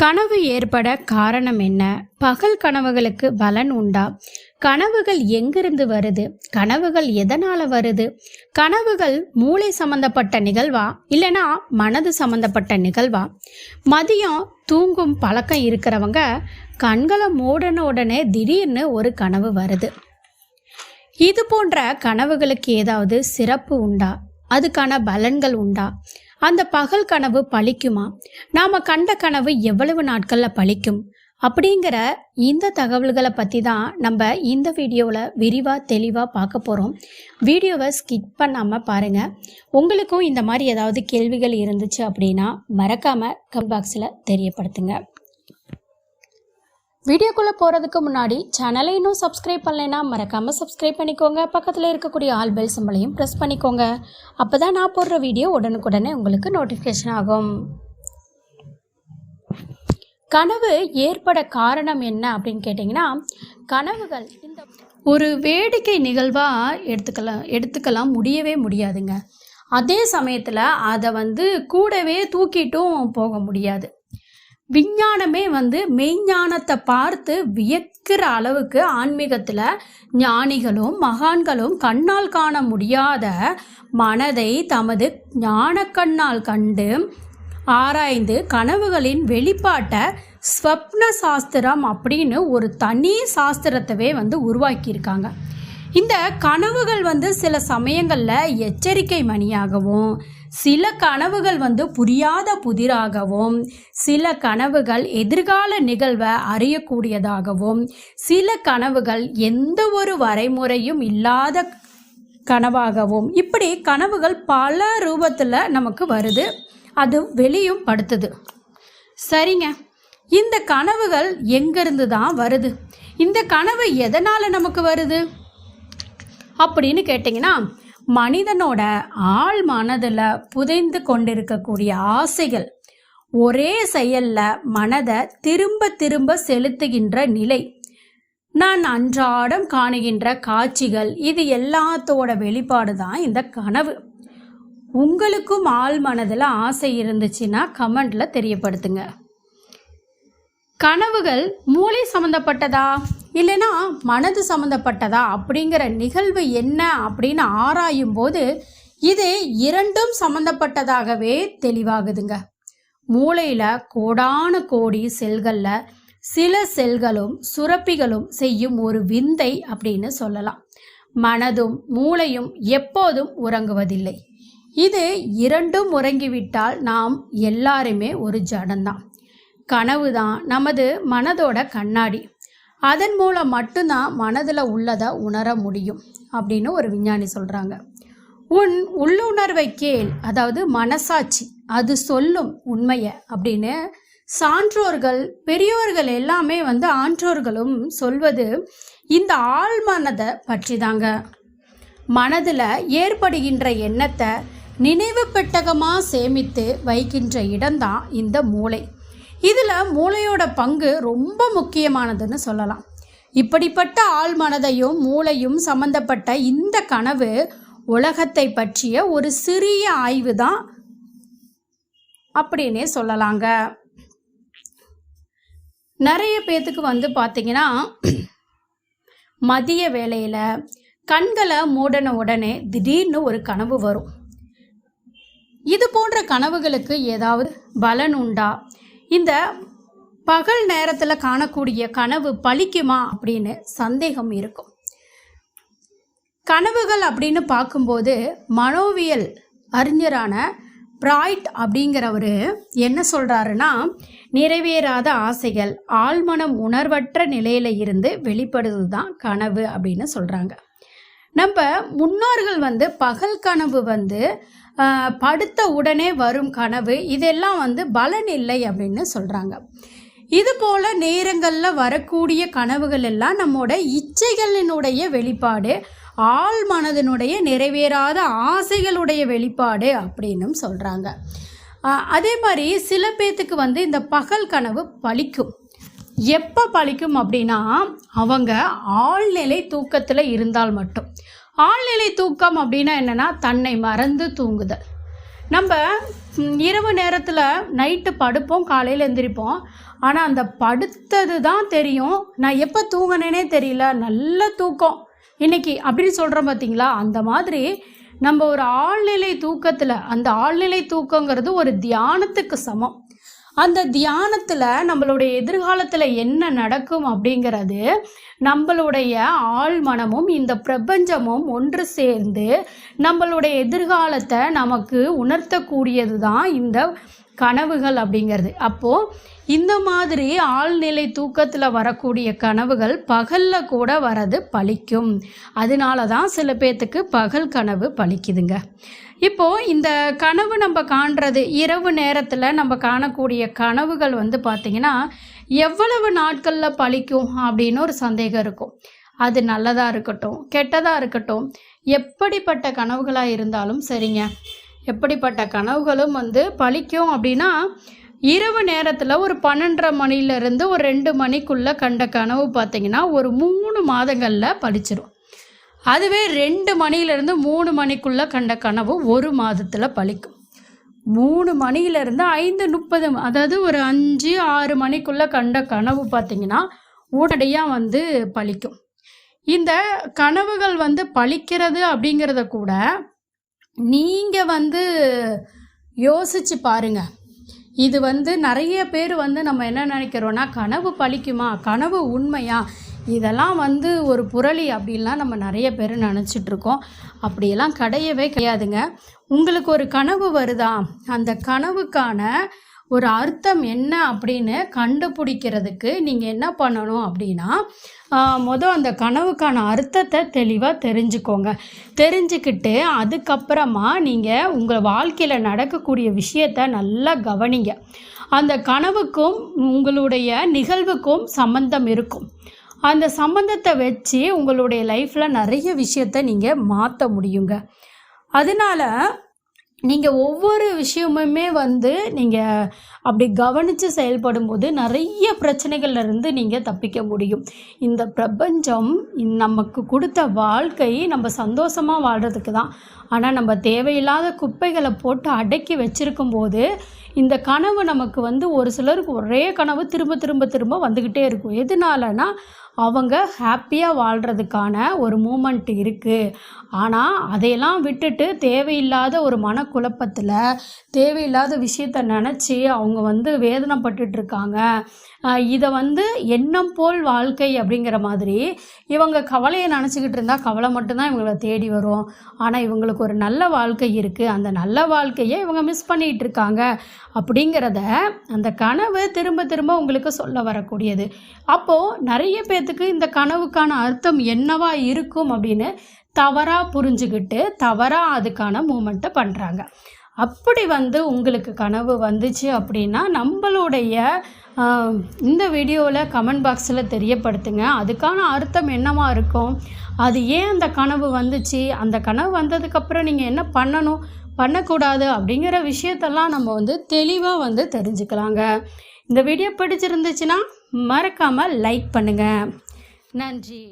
கனவு ஏற்பட காரணம் என்ன? பகல் கனவுகளுக்கு பலன் உண்டா? கனவுகள் எங்கிருந்து வருது? கனவுகள் எதனால வருது? கனவுகள் மூளை சம்பந்தப்பட்ட நிகழ்வா? இல்லைனா மனது சம்பந்தப்பட்ட நிகழ்வா? மதியம் தூங்கும் பழக்கம் இருக்கிறவங்க கண்களை மூடன உடனே திடீர்னு ஒரு கனவு வருது. இது போன்ற கனவுகளுக்கு ஏதாவது சிறப்பு உண்டா? அதுக்கான பலன்கள் உண்டா? அந்த பகல் கனவு பழிக்குமா? நாம கண்ட கனவு எவ்வளவு நாட்கள்ல பழிக்கும்? அப்படிங்கிற இந்த தகவல்களை பற்றி தான் நம்ம இந்த வீடியோவில் விரிவாக தெளிவாக பார்க்க போகிறோம் வீடியோவை ஸ்கிப் பண்ணாமல் பாருங்கள் உங்களுக்கும் இந்த மாதிரி ஏதாவது கேள்விகள் இருந்துச்சு அப்படின்னா மறக்காமல் கமெண்ட் பாக்ஸில் தெரியப்படுத்துங்க. வீடியோக்குள்ளே போகிறதுக்கு முன்னாடி சேனலை இன்னும் சப்ஸ்கிரைப் பண்ணலைன்னா மறக்காமல் சப்ஸ்கிரைப் பண்ணிக்கோங்க. பக்கத்தில் இருக்கக்கூடிய ஆல் பெல் சிம்பளையும் ப்ரெஸ் பண்ணிக்கோங்க. அப்போ தான் நான் போடுற வீடியோ உடனுக்குடனே உங்களுக்கு நோட்டிஃபிகேஷன் ஆகும். கனவு ஏற்பட காரணம் என்ன அப்படின்னு கேட்டிங்கன்னா கனவுகள் இந்த ஒரு வேடிக்கை நிகழ்வாக எடுத்துக்கலாம் எடுத்துக்கலாம் முடியவே முடியாதுங்க. அதே சமயத்தில் அதை வந்து கூடவே தூக்கிட்டும் போக முடியாது. விஞ்ஞானமே வந்து மெய்ஞானத்தை பார்த்து வியக்கிற அளவுக்கு ஆன்மீகத்தில் ஞானிகளும் மகான்களும் கண்ணால் காண முடியாத மனதை தமது ஞானக்கண்ணால் கண்டு ஆராய்ந்து கனவுகளின் வெளிப்பாட்டை ஸ்வப்ன சாஸ்திரம் அப்படின்னு ஒரு தனி சாஸ்திரத்தவே வந்து உருவாக்கியிருக்காங்க. இந்த கனவுகள் வந்து சில சமயங்களில் எச்சரிக்கை மணியாகவும் சில கனவுகள் வந்து புரியாத புதிராகவும் சில கனவுகள் எதிர்கால நிகழ்வை அறியக்கூடியதாகவும் சில கனவுகள் எந்த ஒரு வரைமுறையும் இல்லாத கனவாகவும். இப்படி கனவுகள் பல ரூபத்தில் நமக்கு வருது. அது வெளியும் படுத்துது. சரிங்க. இந்த கனவுகள் எங்கேருந்து தான் வருது? இந்த கனவு எதனால் நமக்கு வருது? அப்படின்னு கேட்டிங்கன்னா மனிதனோட ஆள் மனதில் புதைந்து கொண்டிருக்கக்கூடிய ஆசைகள் ஒரே செயலில் மனதை திரும்ப திரும்ப செலுத்துகின்ற நிலை. நான் அன்றாடம் காணுகின்ற காட்சிகள் இது எல்லாத்தோட வெளிப்பாடு தான் இந்த கனவு. உங்களுக்கும் ஆள் மனதில் ஆசை இருந்துச்சுன்னா கமெண்டில் தெரியப்படுத்துங்க. கனவுகள் மூளை சம்மந்தப்பட்டதா இல்லைன்னா மனது சம்மந்தப்பட்டதா அப்படிங்கிற நிகழ்வு என்ன அப்படின்னு ஆராயும் போது இது இரண்டும் சம்மந்தப்பட்டதாகவே தெளிவாகுதுங்க. மூளையில் கோடான கோடி செல்களில் சில செல்களும் சுரப்பிகளும் செய்யும் ஒரு விந்தை அப்படின்னு சொல்லலாம். மனதும் மூளையும் எப்போதும் உறங்குவதில்லை. இது இரண்டும் உறங்கிவிட்டால் நாம் எல்லாருமே ஒரு ஜடம்தான் கனவு தான் நமது மனதோட கண்ணாடி. அதன் மூலம் மட்டும்தான் மனதில் உள்ளதை உணர முடியும் அப்படின்னு ஒரு விஞ்ஞானி சொல்கிறாங்க உன் உள்ளுணர்வை கேள் அதாவது மனசாட்சி அது சொல்லும் உண்மையை அப்படின்னு சான்றோர்கள் பெரியோர்கள் எல்லாமே வந்து ஆன்றோர்களும் சொல்வது இந்த ஆழ்மனதை பற்றி தாங்க மனதில் ஏற்படுகின்ற எண்ணத்தை நினைவு பெட்டகமாக சேமித்து வைக்கின்ற இடம்தான் இந்த மூளை. இதில் மூளையோட பங்கு ரொம்ப முக்கியமானதுன்னு சொல்லலாம். இப்படிப்பட்ட ஆள் மனதையும் மூளையும் சம்பந்தப்பட்ட இந்த கனவு உலகத்தை பற்றிய ஒரு சிறிய ஆய்வு தான் அப்படின்னே சொல்லலாங்க. நிறைய பேர்த்துக்கு வந்து பார்த்தீங்கன்னா மதிய வேளையில் கண்களை மூடன உடனே திடீர்னு ஒரு கனவு வரும். இது போன்ற கனவுகளுக்கு ஏதாவது பலன் உண்டா? இந்த பகல் நேரத்தில் காணக்கூடிய கனவு பழிக்குமா அப்படின்னு சந்தேகம் இருக்கும். கனவுகள் அப்படின்னு பார்க்கும்போது மனோவியல் அறிஞரான பிராய்ட் அப்படிங்கிறவர் என்ன சொல்கிறாருன்னா நிறைவேறாத ஆசைகள் ஆழ்மனம் உணர்வற்ற நிலையில் இருந்து வெளிப்படுவது தான் கனவு அப்படின்னு சொல்கிறாங்க நம்ம முன்னோர்கள் வந்து பகல் கனவு வந்து படுத்த உடனே வரும் கனவு இதெல்லாம் வந்து பலன் இல்லை அப்படின்னு சொல்கிறாங்க இது போல் நேரங்களில் வரக்கூடிய கனவுகள் எல்லாம் நம்மோட இச்சைகளினுடைய வெளிப்பாடு ஆள் மனதினுடைய நிறைவேறாத ஆசைகளுடைய வெளிப்பாடு அப்படின்னும் சொல்கிறாங்க அதே மாதிரி சில பேர்த்துக்கு வந்து இந்த பகல் கனவு பழிக்கும் எப்போ பழிக்கும் அப்படின்னா அவங்க ஆழ்நிலை தூக்கத்தில் இருந்தால் மட்டும். ஆழ்நிலை தூக்கம் அப்படின்னா என்னென்னா தன்னை மறந்து தூங்குதல். நம்ம இரவு நேரத்தில் நைட்டு படுப்போம் காலையில் எந்திரிப்போம். ஆனால் அந்த படுத்தது தான் தெரியும். நான் எப்போ தூங்கினேனே தெரியல. நல்ல தூக்கம். இன்னைக்கு அப்படின்னு சொல்கிறோம் பார்த்தீங்களா அந்த மாதிரி நம்ம ஒரு ஆழ்நிலை தூக்கத்தில் அந்த ஆழ்நிலை தூக்கங்கிறது ஒரு தியானத்துக்கு சமம். அந்த தியானத்தில் நம்மளுடைய எதிர்காலத்தில் என்ன நடக்கும் அப்படிங்கிறது நம்மளுடைய ஆள் மனமும் இந்த பிரபஞ்சமும் ஒன்று சேர்ந்து நம்மளுடைய எதிர்காலத்தை நமக்கு உணர்த்தக்கூடியது தான் இந்த கனவுகள் அப்படிங்கிறது. அப்போது இந்த மாதிரி ஆழ்நிலை தூக்கத்தில் வரக்கூடிய கனவுகள் பகலில் கூட வரது பலிக்கும் அதனால தான் சில பேர்த்துக்கு பகல் கனவு பழிக்குதுங்க. இப்போது இந்த கனவு நம்ம காண்றது இரவு நேரத்தில் நம்ம காணக்கூடிய கனவுகள் வந்து பார்த்திங்கன்னா எவ்வளவு நாட்களில் பழிக்கும் அப்படின்னு ஒரு சந்தேகம் இருக்கும். அது நல்லதாக இருக்கட்டும் கெட்டதாக இருக்கட்டும் எப்படிப்பட்ட கனவுகளாக இருந்தாலும் சரிங்க. எப்படிப்பட்ட கனவுகளும் வந்து பழிக்கும் அப்படின்னா இரவு நேரத்தில் ஒரு பன்னெண்டரை மணிலேருந்து ஒரு ரெண்டு மணிக்குள்ளே கண்ட கனவு பார்த்திங்கன்னா ஒரு மூணு மாதங்களில் பழிச்சிரும். அதுவே ரெண்டு மணிலேருந்து மூணு மணிக்குள்ளே கண்ட கனவு ஒரு மாதத்தில் பழிக்கும். மூணு மணியிலேருந்து ஐந்து முப்பது அதாவது ஒரு அஞ்சு ஆறு மணிக்குள்ளே கண்ட கனவு பார்த்தீங்கன்னா உடனடியாக வந்து பழிக்கும். இந்த கனவுகள் வந்து பழிக்கிறது அப்படிங்கிறத கூட நீங்கள் வந்து யோசிச்சு பாருங்க. இது வந்து நிறைய பேர் வந்து நம்ம என்ன நினைக்கிறோன்னா கனவு பழிக்குமா? கனவு உண்மையா? இதெல்லாம் வந்து ஒரு புரளி அப்படின்லாம் நம்ம நிறைய பேர் நினச்சிட்ருக்கோம். அப்படியெல்லாம் கிடையவே கிடையாதுங்க. உங்களுக்கு ஒரு கனவு வருதா? அந்த கனவுக்கான ஒரு அர்த்தம் என்ன அப்படின்னு கண்டுபிடிக்கிறதுக்கு நீங்கள் என்ன பண்ணணும் அப்படின்னா மொதல் அந்த கனவுக்கான அர்த்தத்தை தெளிவாக தெரிஞ்சுக்கோங்க. தெரிஞ்சுக்கிட்டு அதுக்கப்புறமா நீங்கள் உங்கள் வாழ்க்கையில் நடக்கக்கூடிய விஷயத்தை நல்லா கவனிங்க. அந்த கனவுக்கும் உங்களுடைய நிகழ்வுக்கும் சம்பந்தம் இருக்கும். அந்த சம்பந்தத்தை வச்சு உங்களுடைய லைஃப்பில் நிறைய விஷயத்தை நீங்கள் மாற்ற முடியுங்க. அதனால நீங்கள் ஒவ்வொரு விஷயமுமே வந்து நீங்கள் அப்படி கவனித்து செயல்படும் போது நிறைய பிரச்சனைகள்லேருந்து நீங்கள் தப்பிக்க முடியும். இந்த பிரபஞ்சம் நமக்கு கொடுத்த வாழ்க்கை நம்ம சந்தோஷமாக வாழ்கிறதுக்கு தான். ஆனால் நம்ம தேவையில்லாத குப்பைகளை போட்டு அடக்கி வச்சிருக்கும் போது இந்த கனவு நமக்கு வந்து ஒரு சிலருக்கு ஒரே கனவு திரும்ப திரும்ப திரும்ப வந்துக்கிட்டே இருக்கும். எதனாலனா அவங்க ஹாப்பியாக வாழ்கிறதுக்கான ஒரு மூமெண்ட் இருக்குது ஆனால் அதையெல்லாம் விட்டுட்டு தேவையில்லாத ஒரு மனக்குழப்பத்தில் தேவையில்லாத விஷயத்த நினச்சி அவங்க வந்து வேதனைப்பட்டுட்டு இருக்காங்க இதை வந்து எண்ணம் போல் வாழ்க்கை அப்படிங்கிற மாதிரி இவங்க கவலையை நினச்சிக்கிட்டு இருந்தால் கவலை மட்டும்தான் இவங்களை தேடி வரும். ஆனால் இவங்களுக்கு ஒரு நல்ல வாழ்க்கை இருக்குது அந்த நல்ல வாழ்க்கையை இவங்க மிஸ் பண்ணிகிட்டு இருக்காங்க அப்படிங்கிறத அந்த கனவு திரும்ப திரும்ப உங்களுக்கு சொல்ல வரக்கூடியது. அப்போது நிறைய பேர்த்துக்கு இந்த கனவுக்கான அர்த்தம் என்னவா இருக்கும் அப்படின்னு தவறாக புரிஞ்சுக்கிட்டு தவறாக அதுக்கான மூமெண்ட்டை பண்ணுறாங்க அப்படி வந்து உங்களுக்கு கனவு வந்துச்சு அப்படின்னா நம்மளுடைய இந்த வீடியோவில் கமெண்ட் பாக்ஸில் தெரியப்படுத்துங்க. அதுக்கான அர்த்தம் என்னவா இருக்கும்? அது ஏன் அந்த கனவு வந்துச்சு? அந்த கனவு வந்ததுக்கப்புறம் நீங்கள் என்ன பண்ணணும்? பண்ணக்கூடாது அப்படிங்கிற விஷயத்தெல்லாம் நம்ம வந்து தெளிவாக வந்து தெரிஞ்சுக்கலாங்க. இந்த வீடியோ பிடிச்சிருந்துச்சுன்னா மறக்காமல் லைக் பண்ணுங்கள் நன்றி.